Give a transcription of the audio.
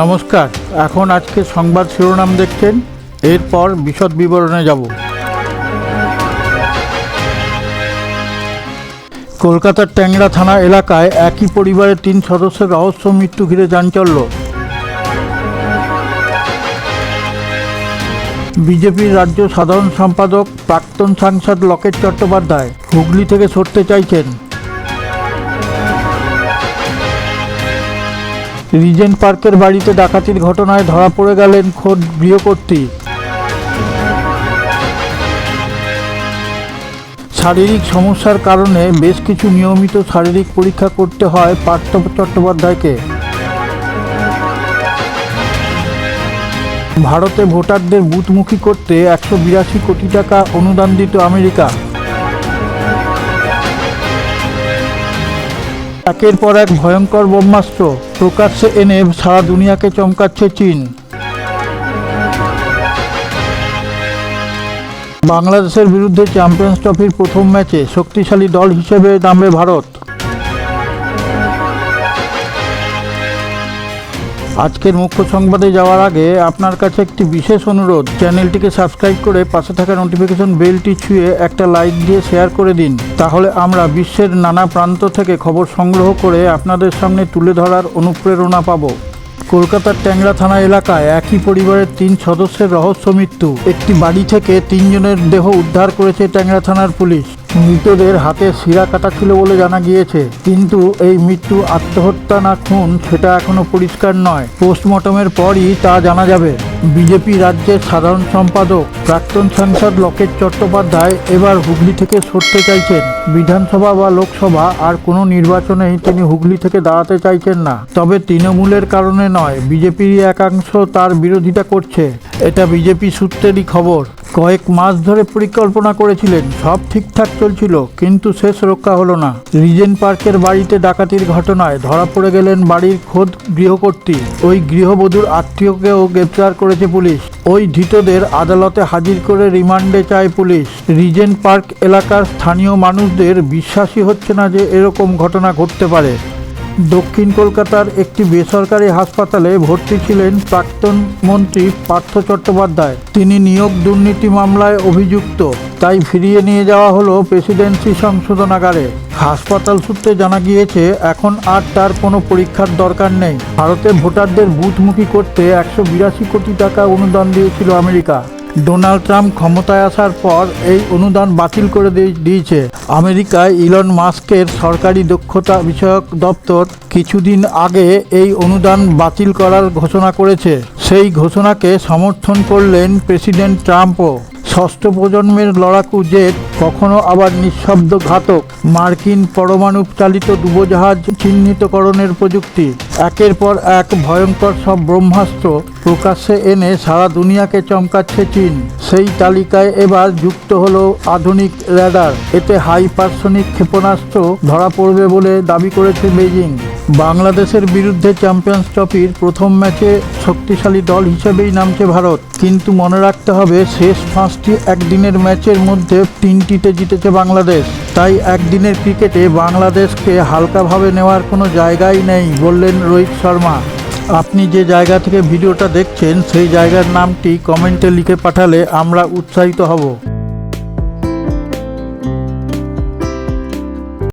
নমস্কার, এখন আজকে সংবাদ শিরোনাম দেখছেন, এরপর বিশদ বিবরণে যাব। কলকাতার ট্যাংরা থানা এলাকায় একই পরিবারের তিন সদস্যের রহস্য মৃত্যু ঘিরে চাঞ্চল্য। বিজেপির রাজ্য সাধারণ সম্পাদক প্রাক্তন সাংসদ লকেট চট্টোপাধ্যায় হুগলি থেকে সরতে চাইছেন। রিজেন্ট পার্কের বাড়িতে ডাকাতির ঘটনায় ধরা পড়ে গেলেন খোদ গৃহকর্ত্রী। শারীরিক সমস্যার কারণে বেশ কিছু নিয়মিত শারীরিক পরীক্ষা করতে হয় পার্থ চট্টোপাধ্যায়কে। ভারতে ভোটারদের বুথমুখী করতে একশো বিরাশি কোটি টাকা অনুদান দিত আমেরিকা। একের পর এক ভয়ঙ্কর ব্রহ্মাস্ত্র প্রকাশ্যে এনে সারা দুনিয়াকে চমকাচ্ছে চীন। বাংলাদেশের বিরুদ্ধে চ্যাম্পিয়ন্স ট্রফির প্রথম ম্যাচে শক্তিশালী দল হিসেবে নামবে ভারত। আজকের মুখ্য সংবাদে যাওয়ার আগে আপনার কাছে একটি বিশেষ অনুরোধ। চ্যানেলটিকে সাবস্ক্রাইব করে পাশে থাকা নোটিফিকেশন বেলটি ছুঁয়ে একটা লাইক দিয়ে শেয়ার করে দিন। তাহলে আমরা বিশ্বের নানা প্রান্ত থেকে খবর সংগ্রহ করে আপনাদের সামনে তুলে ধরার অনুপ্রেরণা পাবো। কলকাতার ট্যাংরা থানা এলাকায় একই পরিবারের তিন সদস্যের রহস্য মৃত্যু। একটি বাড়ি থেকে তিনজনের দেহ উদ্ধার করেছে ট্যাংরা থানার পুলিশ। মৃতদের হাতে শিরা কাটা ছিল বলে জানা গিয়েছে। কিন্তু এই মৃত্যু আত্মহত্যা না খুন, সেটা এখনও পরিষ্কার নয়। পোস্টমর্টমের পরই তা জানা যাবে। বিজেপি রাজ্যের সাধারণ সম্পাদক, প্রাক্তন সাংসদ লকেট চট্টোপাধ্যায় এবার হুগলি থেকে সরতে চাইছেন। বিধানসভা বা লোকসভা আর কোনো নির্বাচনেই তিনি হুগলি থেকে দাঁড়াতে চাইছেন না। তবে তৃণমূলের কারণে নয়, বিজেপির একাংশ তার বিরোধিতা করছে। এটা বিজেপি সূত্রেরই খবর। কয়েক মাস ধরে পরিকল্পনা করেছিলেন, সব ঠিকঠাক চলছিল, কিন্তু শেষ রক্ষা হলো না। রিজেন পার্কের বাড়িতে ডাকাতির ঘটনায় ধরা পড়ে গেলেন বাড়ির খোদ গৃহকর্ত্রী। ওই গৃহবধূর আত্মীয়কেও গ্রেপ্তার করেছে পুলিশ। ওই ধৃতদের আদালতে হাজির করে রিমান্ডে চায় পুলিশ। রিজেন পার্ক এলাকার স্থানীয় মানুষদের বিশ্বাসই হচ্ছে না যে এরকম ঘটনা ঘটতে পারে। দক্ষিণ কলকাতার একটি বেসরকারি হাসপাতালে ভর্তি ছিলেন প্রাক্তন মন্ত্রী পার্থ চট্টোপাধ্যায়। তিনি নিয়োগ দুর্নীতি মামলায় অভিযুক্ত। তাই ফিরিয়ে নিয়ে যাওয়া হলো প্রেসিডেন্সি সংশোধনাগারে হাসপাতাল সূত্রে জানা গিয়েছে, এখন আর তার কোনো পরীক্ষার দরকার নেই। ভারতে ভোটারদের বুথমুখী করতে একশো বিরাশি কোটি টাকা অনুদান দিয়েছিল আমেরিকা। ডোনাল্ড ট্রাম্প ক্ষমতায় আসার পর এই অনুদান বাতিল করে দিয়ে- দিয়েছে। আমেরিকায় ইলন মাস্কের সরকারি দক্ষতা বিষয়ক দপ্তর কিছুদিন আগে এই অনুদান বাতিল করার ঘোষণা করেছে। সেই ঘোষণাকে সমর্থন করলেন প্রেসিডেন্ট ট্রাম্পও। ষষ্ঠ প্রজন্মের লড়াকু জেট কখনো আবার নিঃশব্দ ঘাতক, মার্কিন পরমাণু চালিত ডুবোজাহাজ চিহ্নিতকরণের প্রযুক্তি। একের পর এক ভয়ঙ্কর সব ব্রহ্মাস্ত্র প্রকাশ্যে এনে সারা দুনিয়াকে চমকাচ্ছে চীন। সেই তালিকায় এবার যুক্ত হলো আধুনিক র্যাডার। এতে হাইপারসনিক ক্ষেপণাস্ত্র ধরা পড়বে বলে দাবি করেছে বেজিং বাংলাদেশের বিরুদ্ধে চ্যাম্পিয়ন্স ট্রফির প্রথম ম্যাচে শক্তিশালী দল হিসেবেই নামছে ভারত। কিন্তু মনে রাখতে হবে, শেষ পাঁচটি একদিনের ম্যাচের মধ্যে তিনটিতে জিতেছে বাংলাদেশ। তাই একদিনের ক্রিকেটে বাংলাদেশকে হালকাভাবে নেওয়ার কোনো জায়গাই নেই, বললেন রোহিত শর্মা। আপনি যে জায়গা থেকে ভিডিওটা দেখছেন, সেই জায়গার নামটি কমেন্টে লিখে পাঠালে আমরা উৎসাহিত হব।